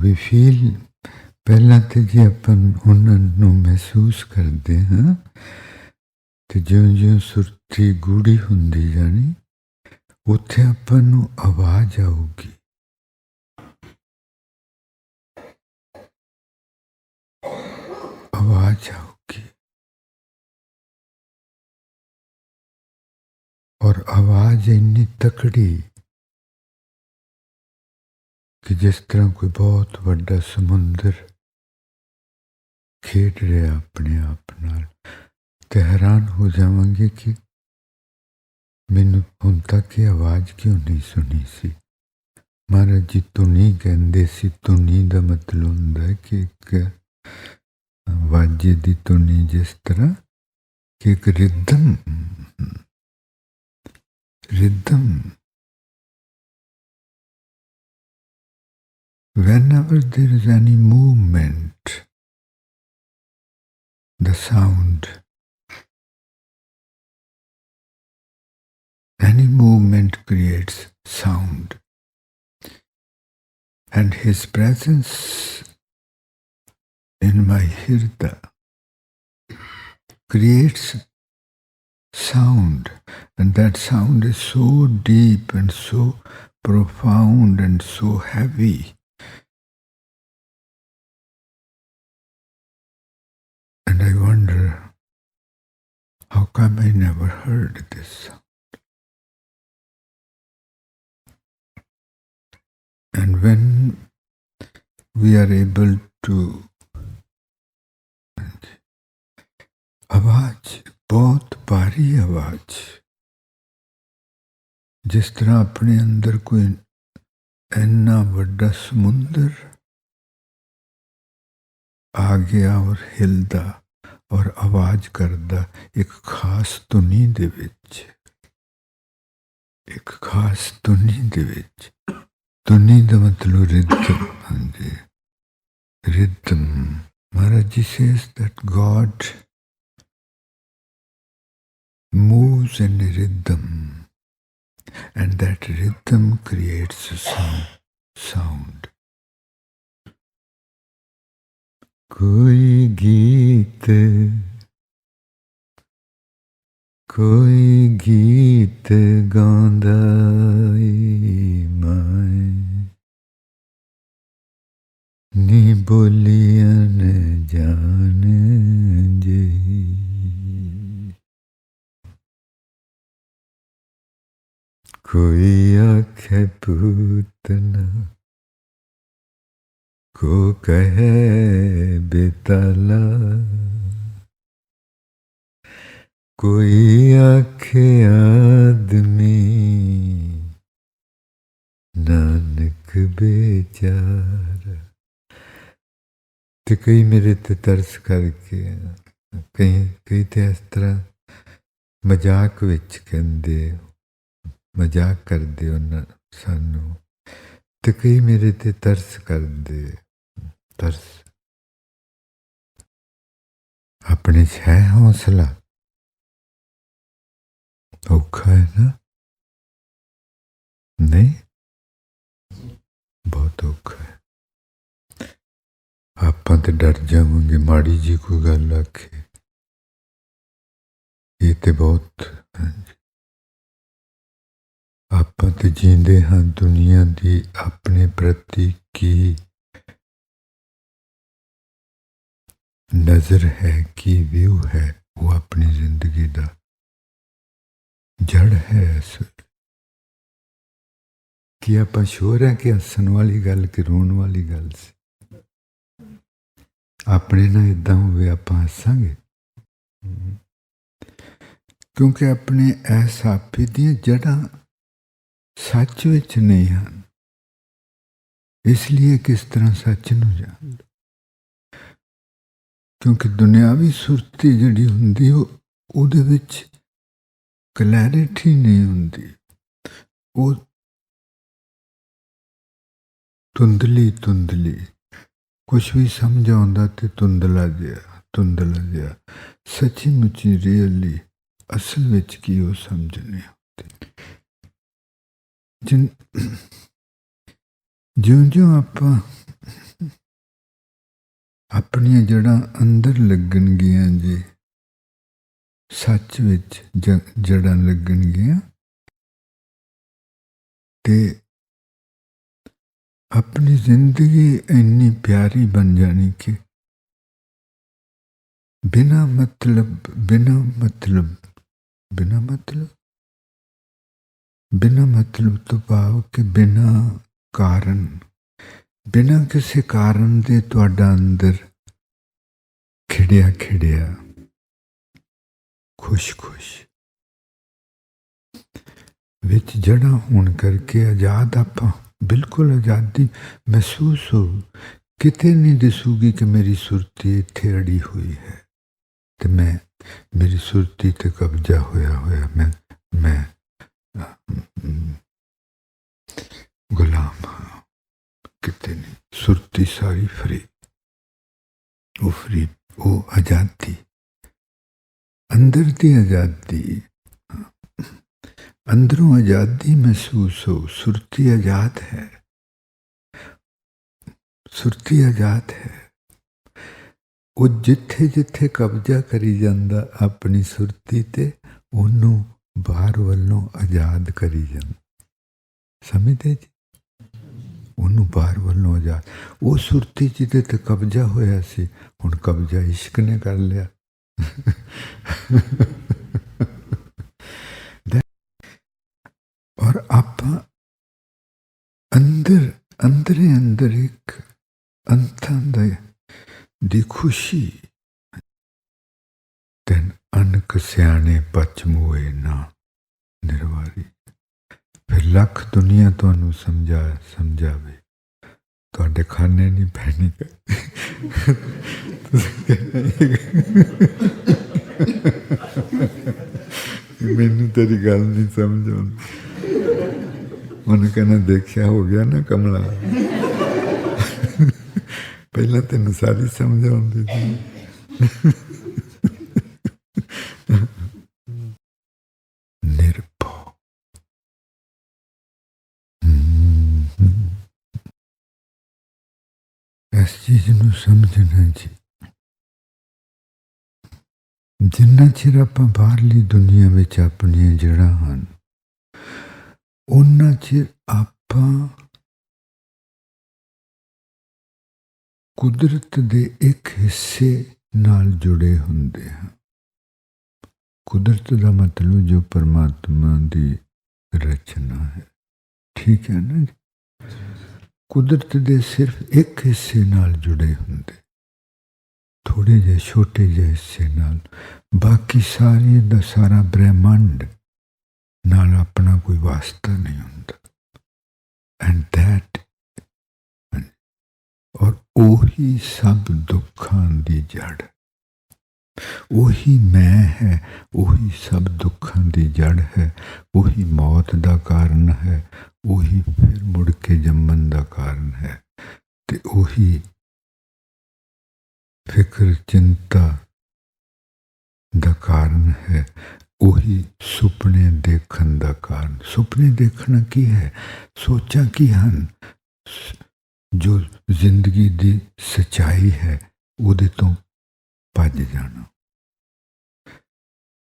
ਵੀ feel ਪਹਿਲਾਂ ਤੇ ਜੇ ਆਪਾਂ ਉਹਨਾਂ ਨੂੰ ਮਹਿਸੂਸ ਕਰਦੇ ਹਾਂ, ਤੇ ਜਿਉਂ-ਜਿਉਂ ਸੁਰਤੀ ਗੂੜੀ ਹੁੰਦੀ ਜਾਣੀ, ਉੱਥੇ ਆਪਾਂ ਨੂੰ ਆਵਾਜ਼ ਆਊਗੀ। ਆਵਾਜ਼ ਆਊਗੀ। ਔਰ ਆਵਾਜ਼ ਇੰਨੀ ਤਕੜੀ ਕਿ ਜਿਸ ਤਰ੍ਹਾਂ ਕੋਈ ਬਹੁਤ ਵੱਡਾ ਸਮੁੰਦਰ ਖੇਡ ਰਿਹਾ ਆਪਣੇ ਆਪ ਨਾਲ, ਤੇ ਹੈਰਾਨ ਹੋ ਜਾਵਾਂਗੇ ਕਿ ਮੈਨੂੰ ਹੁਣ ਤੱਕ ਇਹ ਆਵਾਜ਼ ਕਿਉਂ ਨਹੀਂ ਸੁਣੀ ਸੀ? ਮਹਾਰਾਜ ਜੀ ਧੁਨੀ ਕਹਿੰਦੇ ਸੀ ਧੁਨੀ ਦਾ ਮਤਲਬ ਹੁੰਦਾ ਹੈ ਕਿ ਇੱਕ ਵਾਜੇ ਦੀ ਧੁਨੀ ਜਿਸ ਤਰ੍ਹਾਂ ਕਿ ਇੱਕ rhythm rhythm whenever there is any movement, the sound, any movement creates sound. And his presence in my hirda creates sound, and that sound is so deep and so profound and so heavy And I wonder, how come I never heard this sound? And when we are able to ਆਵਾਜ਼ ਬਹੁਤ ਭਾਰੀ ਆਵਾਜ਼ ਜਿਸ ਤਰ੍ਹਾਂ ਆਪਣੇ ਅੰਦਰ ਕੋਈ ਇੰਨਾ ਵੱਡਾ ਸਮੁੰਦਰ ਆ ਗਿਆ ਔਰ ਹਿਲਦਾ ਔਰ ਆਵਾਜ਼ ਕਰਦਾ ਇੱਕ ਖਾਸ ਧੁਨੀ ਦੇ ਵਿੱਚ ਇੱਕ ਖਾਸ ਧੁਨੀ ਦੇ ਵਿੱਚ ਧੁਨੀ ਦਾ ਮਤਲਬ ਰਿਦਮ ਹਾਂਜੀ rhythm Maharaj ji says that God moves in rhythm and that rhythm creates a sound sound ਕੋਈ ਗੀਤ ਕੋਈ ਗੀਤ ਗਾਉਂਦਾ ਈ ਮੈਂ ਨੀ ਬੋਲੀਆਂ ਨ ਜਾਣ ਜੇ ਕੋਈ ਆਖੇ ਪੂਤਨਾ को कहे बेतला कोई आखे आदमी ਨਾਨਕ ਬੇਚਾਰਾ ਤੇ ਕਈ ਮੇਰੇ ਤੇ ਤਰਸ ਕਰਕੇ ਕਈ ਕਈ ਤੇ ਇਸ ਤਰ੍ਹਾਂ ਮਜ਼ਾਕ ਵਿੱਚ ਕਹਿੰਦੇ ਮਜ਼ਾਕ ਕਰਦੇ ਉਹਨਾਂ ਸਾਨੂੰ ਤੇ ਕਈ ਮੇਰੇ ਤੇ ਤਰਸ ਕਰਦੇ ਤਰਸ। ਆਪਣੇ 'ਚ ਹੈ ਹੌਸਲਾ। ਔਖਾ ਹੈ ਨਾ? ਨਹੀਂ। ਬਹੁਤ ਔਖਾ ਹੈ। ਆਪਾਂ ਤੇ ਡਰ ਜਾਵਾਂਗੇ, ਮਾੜੀ ਜੀ ਕੋਈ ਗੱਲ ਆਖੇ। ਇਹ ਤੇ ਬਹੁਤ ਆਪਾਂ ਤੇ ਜੀਂਦੇ ਹਾਂ ਦੁਨੀਆ ਦੀ ਆਪਣੇ ਪ੍ਰਤੀ ਕੀ ਨਜ਼ਰ ਹੈ ਕੀ ਵਿਊ ਹੈ ਉਹ ਆਪਣੀ ਜ਼ਿੰਦਗੀ ਦਾ ਜੜ ਹੈ ਇਸ ਕਿ ਆਪਾਂ ਸ਼ੋਰ ਹੈ ਕਿ ਹੱਸਣ ਵਾਲੀ ਗੱਲ ਕਿ ਰੋਣ ਵਾਲੀ ਗੱਲ ਸੀ? ਆਪਣੇ ਨਾਲ ਇਦਾਂ ਹੋਵੇ ਆਪਾਂ ਹੱਸਾਂਗੇ? ਕਿਉਂਕਿ ਆਪਣੇ ਐਸ ਆਪੇ ਦੀਆਂ ਜੜਾਂ ਸੱਚ ਵਿੱਚ ਨਹੀਂ ਹਨ। ਇਸ ਲਈ ਕਿਸ ਤਰ੍ਹਾਂ ਸੱਚ ਨੂੰ ਜਾਣ ਕਿਉਂਕਿ ਦੁਨਿਆਵੀ ਸੁਰਤੀ ਜਿਹੜੀ ਹੁੰਦੀ, ਉਹ ਉਹਦੇ ਵਿੱਚ ਕਲੈਰਿਟੀ ਨਹੀਂ ਹੁੰਦੀ। ਉਹ ਤੁੰਦਲੀ ਤੁੰਦਲੀ ਕੁਝ ਵੀ ਸਮਝ ਆਉਂਦਾ ਤੇ ਤੁੰਦਲਾ ਜਿਹਾ ਤੁੰਦਲਾ ਜਿਹਾ। ਸੱਚੀ ਮੁੱਚੀ ਰੀਅਲੀ ਅਸਲ ਵਿੱਚ ਕੀ ਉਹ ਸਮਝ ਨਹੀਂ ਆਉਂਦੀ ਜਿਉਂ ਜਿਉਂ ਆਪਾਂ ਆਪਣੀਆਂ ਜੜਾਂ ਅੰਦਰ ਲੱਗਣਗੀਆਂ ਜੀ। ਸੱਚ ਵਿੱਚ ਜ- ਜੜਾਂ ਲੱਗਣਗੀਆਂ। ਤੇ ਆਪਣੀ ਜ਼ਿੰਦਗੀ ਇੰਨੀ ਪਿਆਰੀ ਬਣ ਜਾਣੀ ਕਿ ਬਿਨਾ ਮਤਲਬ ਬਿਨਾ ਮਤਲਬ ਬਿਨਾ ਮਤਲਬ ਬਿਨਾ ਮਤਲਬ ਤੋਂ ਭਾਵ ਕਿ ਬਿਨਾ ਕਾਰਨ ਬਿਨਾਂ ਕਿਸੇ ਕਾਰਨ ਦੇ ਤੁਹਾਡਾ ਅੰਦਰ ਖਿੜਿਆ ਖਿੜਿਆ, ਖੁਸ਼ ਖੁਸ਼। ਵਿੱਚ ਜੜਾ ਹੋਣ ਕਰਕੇ ਆਜ਼ਾਦ ਆਪਾਂ ਬਿਲਕੁਲ ਆਜ਼ਾਦੀ ਮਹਿਸੂਸ ਹੋ, ਕਿਤੇ ਨਹੀਂ ਦਿਸੂਗੀ ਕਿ ਮੇਰੀ ਸੁਰਤੀ ਇੱਥੇ ਅੜੀ ਹੋਈ ਹੈ। ਤੇ ਮੈਂ, ਮੇਰੀ ਸੁਰਤੀ ਤੇ ਕਬਜ਼ਾ ਹੋਇਆ ਹੋਇਆ ਮੈਂ ਮੈਂ ਗੁਲਾਮ ਹਾਂ। ਕਿਤੇ ਨਹੀਂ ਸੁਰਤੀ ਸਾਰੀ ਫਰੀ। ਉਹ ਫਰੀ, ਉਹ ਆਜ਼ਾਦੀ। ਅੰਦਰ ਦੀ ਆਜ਼ਾਦੀ। ਅੰਦਰੋਂ ਆਜ਼ਾਦੀ ਮਹਿਸੂਸ ਹੋ। ਸੁਰਤੀ ਆਜ਼ਾਦ ਹੈ। ਸੁਰਤੀ ਆਜ਼ਾਦ ਹੈ। ਉਹ ਜਿੱਥੇ ਜਿੱਥੇ ਕਬਜ਼ਾ ਕਰੀ ਜਾਂਦਾ, ਆਪਣੀ ਸੁਰਤੀ ਤੇ ਉਹਨੂੰ ਬਾਹਰ ਵੱਲੋਂ ਆਜ਼ਾਦ ਕਰੀ ਜਾਂਦਾ। ਸਮਝਦੇ ਜੀ? ਉਹਨੂੰ ਬਾਹਰ ਵੱਲੋਂ ਆਜ਼ਾਦ ਉਹ ਸੁਰਤੀ ਜਿਹਦੇ ਤੇ ਕਬਜ਼ਾ ਹੋਇਆ ਸੀ, ਹੁਣ ਕਬਜ਼ਾ ਇਸ਼ਕ ਨੇ ਕਰ ਲਿਆ। ਔਰ ਆਪਾਂ ਅੰਦਰ ਅੰਦਰੇ ਅੰਦਰ ਇੱਕ ਅੰਤਾਂ ਦੀ ਖੁਸ਼ੀ। ਤਨ ਅਨਕ ਸਿਆਣੇ ਪਚ ਮੋਏ ਨਾ ਨਿਰਵਾਰੀ। ਫਿਰ ਲੱਖ ਦੁਨੀਆ ਤੁਹਾਨੂੰ ਸਮਝਾ, ਸਮਝਾਵੇ। ਤੁਹਾਡੇ ਖਾਨੇ ਨਹੀਂ ਪੈਣੀ। ਮੈਨੂੰ ਤੇਰੀ ਗੱਲ ਨਹੀਂ ਸਮਝ ਆਉਂਦੀ। ਉਹਨੇ ਕਹਿੰਦਾ, ਦੇਖਿਆ ਹੋ ਗਿਆ ਨਾ ਕਮਲਾ। ਪਹਿਲਾਂ ਤੈਨੂੰ ਸਾਰੀ ਸਮਝ ਆਉਂਦੀ ਸੀ। ਇਸ ਚੀਜ਼ ਨੂੰ ਸਮਝਣਾ ਜੀ ਜਿੰਨਾ ਚਿਰ ਆਪਾਂ ਬਾਹਰਲੀ ਦੁਨੀਆ ਵਿੱਚ ਆਪਣੀਆਂ ਜੜ੍ਹਾਂ ਹਨ ਉਹਨਾਂ ਚਿਰ ਆਪਾਂ ਕੁਦਰਤ ਦੇ ਇੱਕ ਹਿੱਸੇ ਨਾਲ ਜੁੜੇ ਹੁੰਦੇ ਹਾਂ ਕੁਦਰਤ ਦਾ ਮਤਲਬ ਜੋ ਪਰਮਾਤਮਾ ਦੀ ਰਚਨਾ ਹੈ ਠੀਕ ਹੈ ਨਾ ਜੀ? ਕੁਦਰਤ ਦੇ ਸਿਰਫ ਇੱਕ ਹਿੱਸੇ ਨਾਲ ਜੁੜੇ ਹੁੰਦੇ। ਥੋੜੇ ਜਿਹੇ, ਛੋਟੇ ਜਿਹੇ ਹਿੱਸੇ ਨਾਲ। ਬਾਕੀ ਸਾਰੇ ਦਾ ਸਾਰਾ ਬ੍ਰਹਿਮੰਡ ਨਾਲ ਆਪਣਾ ਕੋਈ ਵਾਸਤਾ ਨਹੀਂ ਹੁੰਦਾ। ਐਂਡ ਦੈਟ ਔਰ ਉਹੀ ਸਭ ਦੁੱਖਾਂ ਦੀ ਜੜ ਉਹੀ ਮੈਂ ਹੈ, ਉਹੀ ਸਭ ਦੁੱਖਾਂ ਦੀ ਜੜ ਹੈ, ਉਹੀ ਮੌਤ ਦਾ ਕਾਰਨ ਹੈ ਉਹੀ ਫਿਰ ਮੁੜ ਕੇ ਜੰਮਣ ਦਾ ਕਾਰਨ ਹੈ ਤੇ ਉਹੀ ਫਿਕਰ, ਚਿੰਤਾ ਦਾ ਕਾਰਨ ਹੈ। ਉਹੀ ਸੁਪਨੇ ਦੇਖਣ ਦਾ ਕਾਰਨ। ਸੁਪਨੇ ਦੇਖਣਾ ਕੀ ਹੈ? ਸੋਚਾਂ ਕੀ ਹਨ? ਜੋ ਜ਼ਿੰਦਗੀ ਦੀ ਸਚਾਈ ਹੈ, ਉਹਦੇ ਤੋਂ ਭੱਜ ਜਾਣਾ।